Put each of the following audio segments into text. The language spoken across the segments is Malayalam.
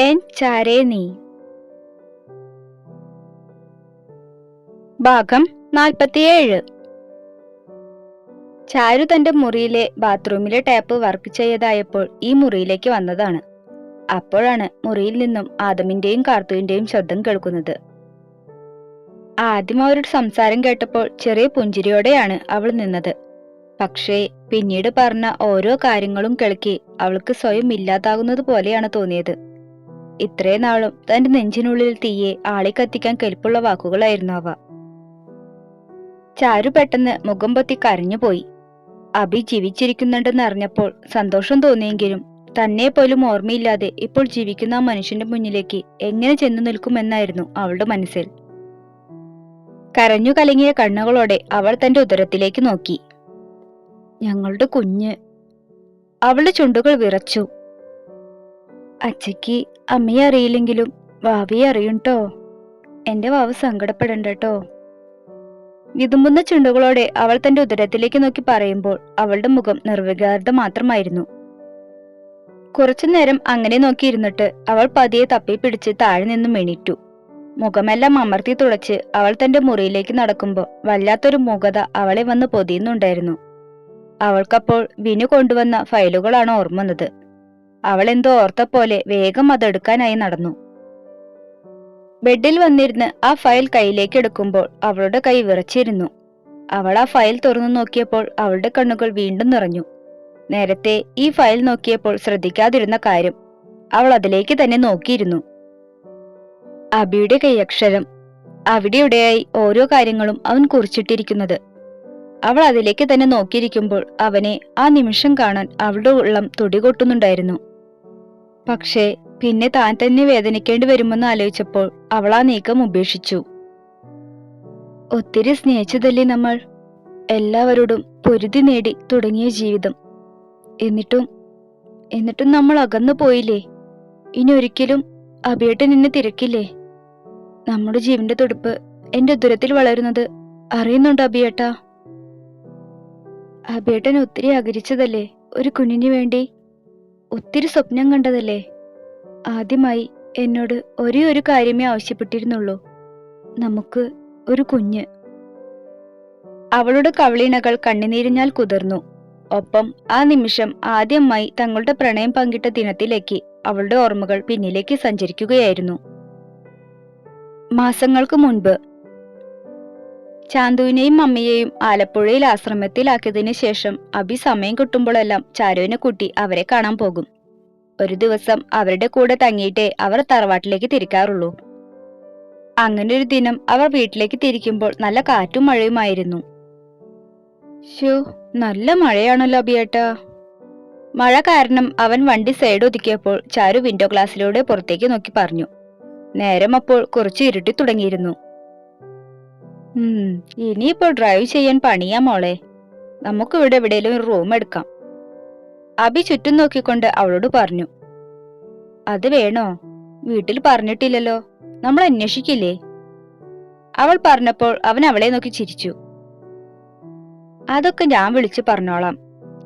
എൻ ചാരേ ഭാഗം നാൽപ്പത്തിയേഴ്. ചാരു തന്റെ മുറിയിലെ ബാത്റൂമിലെ ടാപ്പ് വർക്ക് ചെയ്തതായപ്പോൾ ഈ മുറിയിലേക്ക് വന്നതാണ്. അപ്പോഴാണ് മുറിയിൽ നിന്നും ആദമിന്റെയും കാർത്തുവിന്റെയും ശബ്ദം കേൾക്കുന്നത്. ആദ്യം അവരുടെ സംസാരം കേട്ടപ്പോൾ ചെറിയ പുഞ്ചിരിയോടെയാണ് അവൾ നിന്നത്. പക്ഷേ പിന്നീട് പറഞ്ഞ ഓരോ കാര്യങ്ങളും കേൾക്കി അവൾക്ക് സ്വയം ഇല്ലാതാകുന്നത് പോലെയാണ് തോന്നിയത്. ഇത്രയും നാളും തന്റെ നെഞ്ചിനുള്ളിൽ തീയെ ആളിക്കത്തിക്കാൻ കെൽപ്പുള്ള വാക്കുകളായിരുന്നു അവ. ചാരു പെട്ടെന്ന് മുഖം പൊത്തി കരഞ്ഞുപോയി അഭി ജീവിച്ചിരിക്കുന്നുണ്ടെന്ന് അറിഞ്ഞപ്പോൾ സന്തോഷം തോന്നിയെങ്കിലും തന്നെ പോലും ഓർമ്മയില്ലാതെ ഇപ്പോൾ ജീവിക്കുന്ന ആ മനുഷ്യന്റെ മുന്നിലേക്ക് എങ്ങനെ ചെന്നു നിൽക്കുമെന്നായിരുന്നു അവളുടെ മനസ്സിൽ. കരഞ്ഞു കലങ്ങിയ കണ്ണുകളോടെ അവൾ തന്റെ ഉദരത്തിലേക്ക് നോക്കി. ഞങ്ങളുടെ കുഞ്ഞ്. അവളുടെ ചുണ്ടുകൾ വിറച്ചു. അച്ചയ്ക്ക് അമ്മയെ അറിയില്ലെങ്കിലും വാവിയെ അറിയും ട്ടോ. എന്റെ വാവ് സങ്കടപ്പെടണ്ട കേട്ടോ വിതുമ്പുന്ന ചുണ്ടുകളോടെ അവൾ തന്റെ ഉദരത്തിലേക്ക് നോക്കി പറയുമ്പോൾ അവളുടെ മുഖം നിർവികാരത മാത്രമായിരുന്നു. കുറച്ചു നേരം അങ്ങനെ നോക്കിയിരുന്നിട്ട് അവൾ പതിയെ തപ്പി പിടിച്ച് താഴെ നിന്നും എണീറ്റു മുഖമെല്ലാം അമർത്തി തുളച്ച് അവൾ തന്റെ മുറിയിലേക്ക് നടക്കുമ്പോൾ വല്ലാത്തൊരു മുഖത അവളെ വന്ന് പൊതിയുന്നുണ്ടായിരുന്നു. അവൾക്കപ്പോൾ വിനു കൊണ്ടുവന്ന ഫയലുകളാണ് ഓർമ്മ വന്നത്. അവൾ എന്തോ ഓർത്ത പോലെ വേഗം അതെടുക്കാനായി നടന്നു. ബെഡിൽ വന്നിരുന്ന് ആ ഫയൽ കയ്യിലേക്ക് എടുക്കുമ്പോൾ അവളുടെ കൈ വിറച്ചിരുന്നു. അവൾ ആ ഫയൽ തുറന്നു നോക്കിയപ്പോൾ അവളുടെ കണ്ണുകൾ വീണ്ടും നിറഞ്ഞു. നേരത്തെ ഈ ഫയൽ നോക്കിയപ്പോൾ ശ്രദ്ധിക്കാതിരുന്ന കാര്യം അവൾ അതിലേക്ക് തന്നെ നോക്കിയിരുന്നു. അബിയുടെ കൈയക്ഷരം. അവിടെയുടെയായി ഓരോ കാര്യങ്ങളും അവൻ കുറിച്ചിട്ടിരിക്കുന്നത്. അവൾ അതിലേക്ക് തന്നെ നോക്കിയിരിക്കുമ്പോൾ അവനെ ആ നിമിഷം കാണാൻ അവളുടെ ഉള്ളം തുടികൊട്ടുന്നുണ്ടായിരുന്നു. പക്ഷേ പിന്നെ താൻ തന്നെ വേദനിക്കേണ്ടി വരുമെന്ന് ആലോചിച്ചപ്പോൾ അവൾ ആ നീക്കം ഉപേക്ഷിച്ചു. ഒത്തിരി സ്നേഹിച്ചതല്ലേ നമ്മൾ? എല്ലാവരോടും പൊരുതി നേടി തുടങ്ങിയ ജീവിതം. എന്നിട്ടും എന്നിട്ടും നമ്മൾ അകന്നു പോയില്ലേ? ഇനി ഒരിക്കലും അഭിയേട്ടൻ എന്നെ തിരക്കില്ലേ? നമ്മുടെ ജീവന്റെ തുടുപ്പ് എന്റെ ദുരത്തിൽ വളരുന്നത് അറിയുന്നുണ്ട് അഭിയേട്ട? അഭിയേട്ടൻ ഒത്തിരി ആഗ്രഹിച്ചതല്ലേ ഒരു കുഞ്ഞിനു വേണ്ടി? ഒത്തിരി സ്വപ്നം കണ്ടതല്ലേ? ആദ്യമായി എന്നോട് ഒരേ ഒരു കാര്യമേ ആവശ്യപ്പെട്ടിരുന്നുള്ളൂ. നമുക്ക് ഒരു കുഞ്ഞ്. അവളുടെ കവളീണകൾ കണ്ണിനീരിഞ്ഞാൽ കുതിർന്നു. ഒപ്പം ആ നിമിഷം ആദ്യമായി തങ്ങളുടെ പ്രണയം പങ്കിട്ട ദിനത്തിലേക്ക് അവളുടെ ഓർമ്മകൾ പിന്നിലേക്ക് സഞ്ചരിക്കുകയായിരുന്നു. മാസങ്ങൾക്ക് മുൻപ് ചാന്തുവിനെയും മമ്മിയെയും ആലപ്പുഴയിൽ ആശ്രമത്തിലാക്കിയതിനു ശേഷം അഭി സമയം കിട്ടുമ്പോഴെല്ലാം ചാരുവിനെ കൂട്ടി അവരെ കാണാൻ പോകും. ഒരു ദിവസം അവരുടെ കൂടെ തങ്ങിയിട്ടേ അവർ തറവാട്ടിലേക്ക് തിരിക്കാറുള്ളൂ. അങ്ങനെ ഒരു ദിനം അവർ വീട്ടിലേക്ക് തിരിക്കുമ്പോൾ നല്ല കാറ്റും മഴയുമായിരുന്നു. ഷോ നല്ല മഴയാണല്ലോ അബിയേട്ടാ മഴ കാരണം അവൻ വണ്ടി സൈഡ് ഒതുക്കിയപ്പോൾ ചാരു വിൻഡോ ഗ്ലാസ്സിലൂടെ പുറത്തേക്ക് നോക്കി പറഞ്ഞു. നേരം അപ്പോൾ കുറച്ച് ഇരുട്ടി തുടങ്ങിയിരുന്നു. ഉം ഇനിയിപ്പോൾ ഡ്രൈവ് ചെയ്യാൻ പണിയാ മോളെ. നമുക്ക് ഇവിടെ എവിടെയെങ്കിലും ഒരു റൂം എടുക്കാം. അബി ചുറ്റും നോക്കിക്കൊണ്ട് അവളോട് പറഞ്ഞു. അത് വേണോ? വീട്ടിൽ പറഞ്ഞിട്ടില്ലല്ലോ. നമ്മൾ അന്വേഷിക്കില്ലേ? അവൾ പറഞ്ഞപ്പോൾ അവൻ അവളെ നോക്കി ചിരിച്ചു. അതൊക്കെ ഞാൻ വിളിച്ചു പറഞ്ഞോളാം.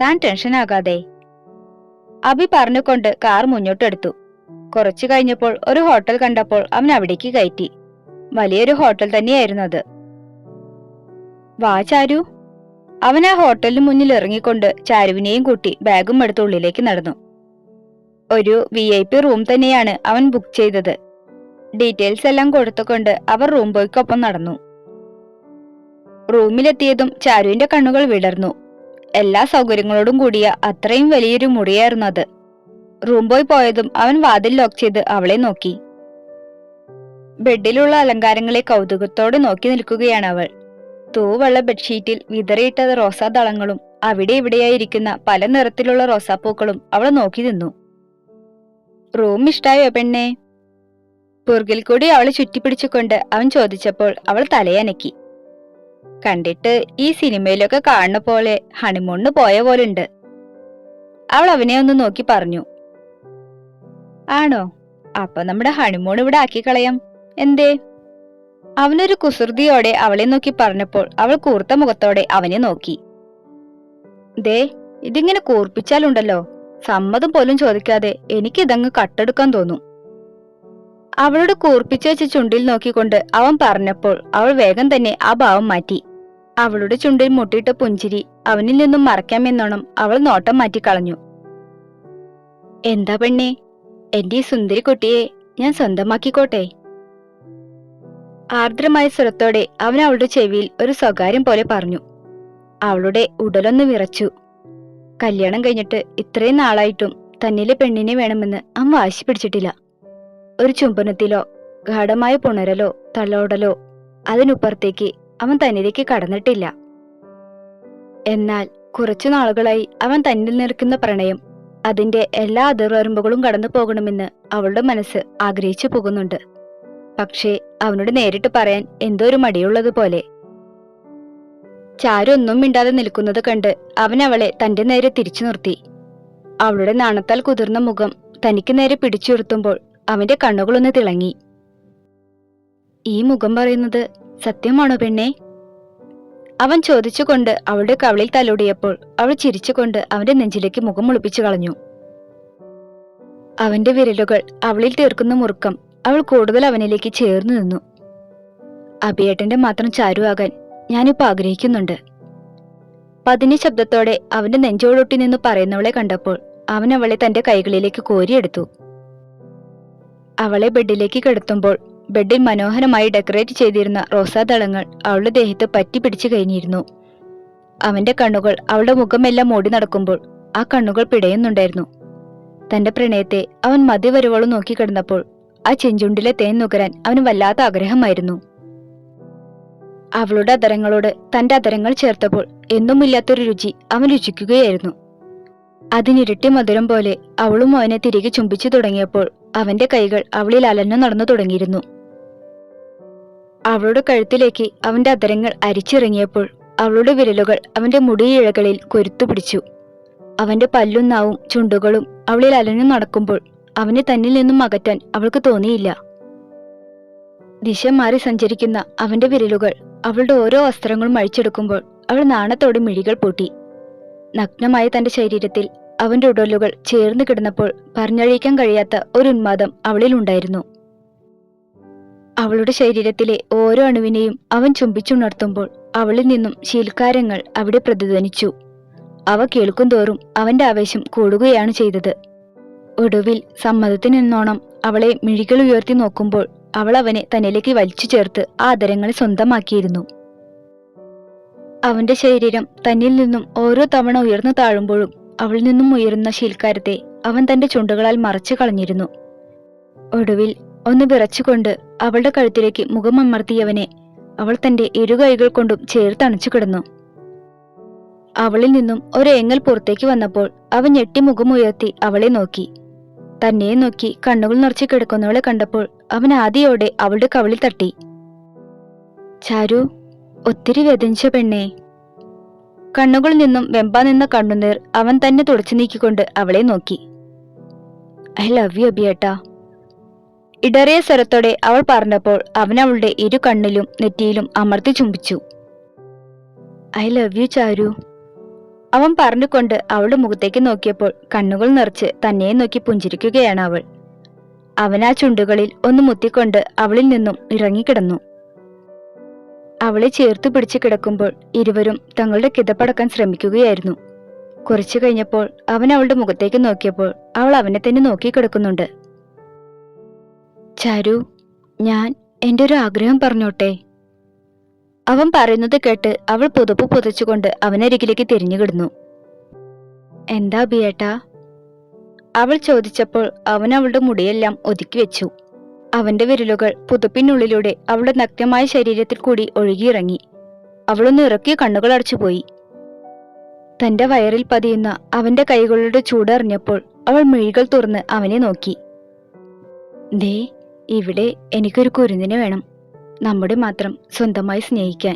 താൻ ടെൻഷൻ ആകാതെ. അബി പറഞ്ഞുകൊണ്ട് കാർ മുന്നോട്ടെടുത്തു കുറച്ചു കഴിഞ്ഞപ്പോൾ ഒരു ഹോട്ടൽ കണ്ടപ്പോൾ അവൻ അവിടേക്ക് കയറ്റി. വലിയൊരു ഹോട്ടൽ തന്നെയായിരുന്നു അത്. വാ ചാരു. അവൻ ആ ഹോട്ടലിന് മുന്നിൽ ഇറങ്ങിക്കൊണ്ട് ചാരുവിനെയും കൂട്ടി ബാഗും എടുത്ത് ഉള്ളിലേക്ക് നടന്നു. ഒരു വി ഐ പി റൂം തന്നെയാണ് അവൻ ബുക്ക് ചെയ്തത്. ഡീറ്റെയിൽസ് എല്ലാം കൊടുത്തുകൊണ്ട് അവർ റൂം ബോയ്ക്കൊപ്പം നടന്നു. റൂമിലെത്തിയതും ചാരുവിന്റെ കണ്ണുകൾ വിടർന്നു. എല്ലാ സൗകര്യങ്ങളോടും കൂടിയ അത്രയും വലിയൊരു മുറിയായിരുന്നു അത്. റൂം ബോയ് പോയതും അവൻ വാതിൽ ലോക്ക് ചെയ്ത് അവളെ നോക്കി. ബെഡിലുള്ള അലങ്കാരങ്ങളെ കൗതുകത്തോടെ നോക്കി നിൽക്കുകയാണ് അവൾ. തൂവെള്ള ബെഡ്ഷീറ്റിൽ വിതറിയിട്ടത് റോസാദളങ്ങളും അവിടെ ഇവിടെയായിരിക്കുന്ന പല നിറത്തിലുള്ള റോസാപ്പൂക്കളും അവൾ നോക്കി നിന്നു. റൂം ഇഷ്ടായോ പെണ്ണെ? പുറകിൽ കൂടി അവളെ ചുറ്റിപ്പിടിച്ചുകൊണ്ട് അവൻ ചോദിച്ചപ്പോൾ അവൾ തലയനക്കി. കണ്ടിട്ട് ഈ സിനിമയിലൊക്കെ കാണുന്ന പോലെ ഹണിമൂണിന് പോയ പോലുണ്ട്. അവൾ അവനെ ഒന്ന് നോക്കി പറഞ്ഞു. ആണോ? അപ്പൊ നമ്മുടെ ഹണിമൂൺ ഇവിടെ ആക്കി കളയാം എന്തേ? അവനൊരു കുസൃതിയോടെ അവളെ നോക്കി പറഞ്ഞപ്പോൾ അവൾ കൂർത്ത മുഖത്തോടെ അവനെ നോക്കി. ദേ ഇതിങ്ങനെ കൂർപ്പിച്ചാലുണ്ടല്ലോ. സമ്മതം പോലും ചോദിക്കാതെ എനിക്കിതങ്ങ് കട്ടെടുക്കാൻ തോന്നും. അവളുടെ കൂർപ്പിച്ചു വെച്ച ചുണ്ടിൽ നോക്കിക്കൊണ്ട് അവൻ പറഞ്ഞപ്പോൾ അവൾ വേഗം തന്നെ ആ ഭാവം മാറ്റി. അവളുടെ ചുണ്ടിൽ മുട്ടിയിട്ട പുഞ്ചിരി അവനിൽ നിന്നും മറയ്ക്കാമെന്നോണം അവൾ നോട്ടം മാറ്റിക്കളഞ്ഞു എന്താ പെണ്ണേ എന്റെ ഈ സുന്ദരി കുട്ടിയെ ഞാൻ സ്വന്തമാക്കിക്കോട്ടെ? ആർദ്രമായ സ്വരത്തോടെ അവൻ അവളുടെ ചെവിയിൽ ഒരു സ്വകാര്യം പോലെ പറഞ്ഞു. അവളുടെ ഉടലൊന്ന് വിറച്ചു. കല്യാണം കഴിഞ്ഞിട്ട് ഇത്രയും നാളായിട്ടും തന്നിലെ പെണ്ണിനെ വേണമെന്ന് അവൻ വാശി പിടിച്ചിട്ടില്ല ഒരു ചുംബനത്തിലോ ഗാഠമായ പുണരലോ തള്ളോടലോ അതിനുപ്പുറത്തേക്ക് അവൻ തന്നിലേക്ക് കടന്നിട്ടില്ല. എന്നാൽ കുറച്ചു നാളുകളായി അവൻ തന്നിൽ നിൽക്കുന്ന പ്രണയം അതിന്റെ എല്ലാ അതിർവരമ്പുകളും കടന്നു പോകണമെന്ന് അവളുടെ മനസ്സ് ആഗ്രഹിച്ചു പോകുന്നുണ്ട്. പക്ഷേ അവനോട് നേരിട്ട് പറയാൻ എന്തോ ഒരു മടിയുള്ളതുപോലെ ചാരു ഒന്നും മിണ്ടാതെ നിൽക്കുന്നത് കണ്ട് അവൻ അവളെ തന്റെ നേരെ തിരിച്ചു നിർത്തി. അവളുടെ നാണത്താൽ കുതിർന്ന മുഖം തനിക്ക് നേരെ പിടിച്ചുയർത്തുമ്പോൾ അവന്റെ കണ്ണുകളൊന്ന് തിളങ്ങി. ഈ മുഖം പറയുന്നത് സത്യമാണോ പെണ്ണേ? അവൻ ചോദിച്ചുകൊണ്ട് അവളുടെ കവളിൽ തലോടിയപ്പോൾ അവൾ ചിരിച്ചുകൊണ്ട് അവന്റെ നെഞ്ചിലേക്ക് മുഖം മുളിപ്പിച്ചു കളഞ്ഞു. അവന്റെ വിരലുകൾ അവളിൽ തീർക്കുന്ന മുറുക്കം അവൾ കൂടുതൽ അവനിലേക്ക് ചേർന്നു നിന്നു. അഭിയേട്ടന്റെ മാത്രം ചാരുവാകാൻ ഞാനിപ്പോ ആഗ്രഹിക്കുന്നുണ്ട്. പതിന് ശബ്ദത്തോടെ അവന്റെ നെഞ്ചോടൊട്ടി നിന്ന് പറയുന്നവളെ കണ്ടപ്പോൾ അവൻ അവളെ തന്റെ കൈകളിലേക്ക് കോരിയെടുത്തു. അവളെ ബെഡിലേക്ക് കിടത്തുമ്പോൾ ബെഡിൽ മനോഹരമായി ഡെക്കറേറ്റ് ചെയ്തിരുന്ന റോസാദളങ്ങൾ അവളുടെ ദേഹത്ത് പറ്റി പിടിച്ചു കഴിഞ്ഞിരുന്നു. അവന്റെ കണ്ണുകൾ അവളുടെ മുഖമെല്ലാം മൂടി നടക്കുമ്പോൾ ആ കണ്ണുകൾ പിടയുന്നുണ്ടായിരുന്നു. തന്റെ പ്രണയത്തെ അവൻ മതിവരുവോളം നോക്കിക്കിടന്നപ്പോൾ ആ ചെഞ്ചുണ്ടിലെ തേൻ നുകരാൻ അവന് വല്ലാത്ത ആഗ്രഹമായിരുന്നു. അവളുടെ അതരങ്ങളോട് തന്റെ അതരങ്ങൾ ചേർത്തപ്പോൾ എന്നുമില്ലാത്തൊരു രുചി അവൻ രുചിക്കുകയായിരുന്നു. അതിനിരട്ടി മധുരം പോലെ അവളും അവനെ തിരികെ ചുംബിച്ചു തുടങ്ങിയപ്പോൾ അവന്റെ കൈകൾ അവളിൽ അലഞ്ഞു നടന്നു തുടങ്ങിയിരുന്നു. അവളുടെ കഴുത്തിലേക്ക് അവന്റെ അതരങ്ങൾ അരിച്ചിറങ്ങിയപ്പോൾ അവളുടെ വിരലുകൾ അവന്റെ മുടിയിഴകളിൽ കൊരുത്തു പിടിച്ചു അവന്റെ പല്ലും നാവും ചുണ്ടുകളും അവളിൽ അലഞ്ഞു നടക്കുമ്പോൾ അവനെ തന്നിൽ നിന്നും അകറ്റാൻ അവൾക്ക് തോന്നിയില്ല. ദിശ മാറി സഞ്ചരിക്കുന്ന അവന്റെ വിരലുകൾ അവളുടെ ഓരോ വസ്ത്രങ്ങളും അഴിച്ചെടുക്കുമ്പോൾ അവൾ നാണത്തോടെ മിഴികൾ പൂട്ടി. നഗ്നമായ തന്റെ ശരീരത്തിൽ അവന്റെ ഉടലുകൾ ചേർന്ന് കിടന്നപ്പോൾ പറഞ്ഞഴിക്കാൻ കഴിയാത്ത ഒരു ഉന്മാദം അവളിൽ ഉണ്ടായിരുന്നു. അവളുടെ ശരീരത്തിലെ ഓരോ അണുവിനെയും അവൻ ചുംബിച്ചുണർത്തുമ്പോൾ അവളിൽ നിന്നും ശീൽക്കാരങ്ങൾ അവിടെ പ്രതിധ്വനിച്ചു. അവ കേൾക്കുന്തോറും അവന്റെ ആവേശം കൂടുകയാണ് ചെയ്തത്. ഒടുവിൽ സമ്മതത്തിനെന്നോണം അവളെ മിഴികൾ ഉയർത്തി നോക്കുമ്പോൾ അവൾ അവനെ തന്നിലേക്ക് വലിച്ചു ചേർത്ത് ആ ആദരങ്ങളെ സ്വന്തമാക്കിയിരുന്നു. അവന്റെ ശരീരം തന്നിൽ നിന്നും ഓരോ തവണ ഉയർന്നു താഴുമ്പോഴും അവളിൽ നിന്നും ഉയരുന്ന ശീൽക്കാരത്തെ അവൻ തന്റെ ചുണ്ടുകളാൽ മറച്ചു കളഞ്ഞിരുന്നു. ഒടുവിൽ ഒന്ന് വിറച്ചുകൊണ്ട് അവളുടെ കഴുത്തിലേക്ക് മുഖം അമർത്തിയവനെ അവൾ തന്റെ ഇരുകൈകൾ കൊണ്ടും ചേർത്തണച്ചു കിടന്നു. അവളിൽ നിന്നും ഒരു എങ്ങൽ പുറത്തേക്ക് വന്നപ്പോൾ അവൻ ഞെട്ടി മുഖമുയർത്തി അവളെ നോക്കി. തന്നെ നോക്കി കണ്ണുകൾ നിറച്ച് കിടക്കുന്നവളെ കണ്ടപ്പോൾ അവൻ ആദ്യയോടെ അവളുടെ കവിളിൽ തട്ടി. ചാരു ഒത്തിരി വേദനിച്ച പെണ്ണേ. കണ്ണുകളിൽ നിന്നും വെമ്പാ നിന്ന കണ്ണുനീർ അവൻ തന്നെ തുടച്ചു നീക്കിക്കൊണ്ട് അവളെ നോക്കി. ഐ ലവ് യു അബിയേട്ടാ. ഇടറിയ സ്വരത്തോടെ അവൾ പറഞ്ഞപ്പോൾ അവൻ അവളുടെ ഇരു കണ്ണിലും നെറ്റിയിലും അമർത്തി ചുംബിച്ചു. I love you Charu. അവൻ പറഞ്ഞുകൊണ്ട് അവളുടെ മുഖത്തേക്ക് നോക്കിയപ്പോൾ കണ്ണുകൾ നിറച്ച് തന്നെ നോക്കി പുഞ്ചിരിക്കുകയാണ് അവൾ. അവൻ ആ ചുണ്ടുകളിൽ ഒന്ന് മുത്തിക്കൊണ്ട് അവളിൽ നിന്നും ഇറങ്ങിക്കിടന്നു. അവളെ ചേർത്തു പിടിച്ചു കിടക്കുമ്പോൾ ഇരുവരും തങ്ങളുടെ കിതപ്പടക്കാൻ ശ്രമിക്കുകയായിരുന്നു. കുറച്ചു കഴിഞ്ഞപ്പോൾ അവൻ അവളുടെ മുഖത്തേക്ക് നോക്കിയപ്പോൾ അവൾ അവനെ തന്നെ നോക്കി കിടക്കുന്നുണ്ട്. ചാരു ഞാൻ എന്റെ ഒരു ആഗ്രഹം പറഞ്ഞോട്ടെ? അവൻ പറയുന്നത് കേട്ട് അവൾ പുതപ്പ് പുതച്ചുകൊണ്ട് അവനരികിലേക്ക് തിരിഞ്ഞുകിടുന്നു എന്താ ബിയേട്ടാ? അവൾ ചോദിച്ചപ്പോൾ അവൻ അവളുടെ മുടിയെല്ലാം ഒതുക്കി വെച്ചു. അവന്റെ വിരലുകൾ പുതപ്പിനുള്ളിലൂടെ അവളുടെ നഗ്നമായ ശരീരത്തിൽ കൂടി ഒഴുകിയിറങ്ങി. അവളൊന്ന് ഇറക്കിയ കണ്ണുകൾ അടച്ചുപോയി തന്റെ വയറിൽ പതിയുന്ന അവന്റെ കൈകളുടെ ചൂടറിഞ്ഞപ്പോൾ അവൾ മിഴികൾ തുറന്ന് അവനെ നോക്കി. ദേ ഇവിടെ എനിക്കൊരു കുരുന്നിനെ വേണം. നമ്മുടെ മാത്രം സ്വന്തമായി സ്നേഹിക്കാൻ.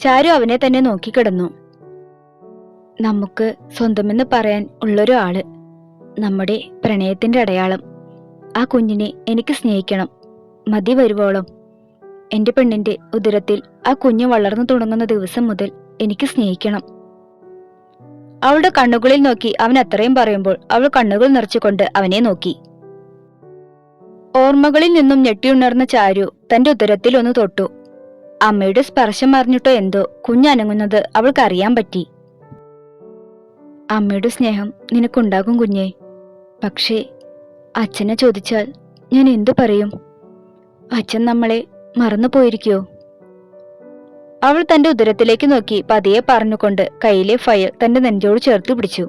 ചാരു അവനെ തന്നെ നോക്കിക്കിടന്നു. നമുക്ക് സ്വന്തമെന്ന് പറയാൻ ഉള്ളൊരു ആൾ നമ്മുടെ പ്രണയത്തിന്റെ അടയാളം. ആ കുഞ്ഞിനെ എനിക്ക് സ്നേഹിക്കണം. മതി വരുവോളം. എന്റെ പെണ്ണിന്റെ ഉദരത്തിൽ ആ കുഞ്ഞ് വളർന്നു തുടങ്ങുന്ന ദിവസം മുതൽ എനിക്ക് സ്നേഹിക്കണം. അവളുടെ കണ്ണുകളിൽ നോക്കി അവൻ അത്രയും പറയുമ്പോൾ അവൾ കണ്ണുകൾ നിറച്ചുകൊണ്ട് അവനെ നോക്കി. ഓർമ്മകളിൽ നിന്നും ഞെട്ടിയുണർന്ന ചാരു തന്റെ ഉദരത്തിൽ ഒന്ന് തൊട്ടു. അമ്മയുടെ സ്പർശം അറിഞ്ഞിട്ടോ എന്തോ കുഞ്ഞനങ്ങുന്നത് അവൾക്കറിയാൻ പറ്റി. അമ്മയുടെ സ്നേഹം നിനക്കുണ്ടാകും കുഞ്ഞേ. പക്ഷേ അച്ഛനെ ചോദിച്ചാൽ ഞാൻ എന്തു പറയും? അച്ഛൻ നമ്മളെ മറന്നു പോയിരിക്കോ? അവൾ തന്റെ ഉദരത്തിലേക്ക് നോക്കി പതിയെ പറഞ്ഞുകൊണ്ട് കയ്യിലെ ഫയൽ തന്റെ നെഞ്ചോട് ചേർത്ത് പിടിച്ചു.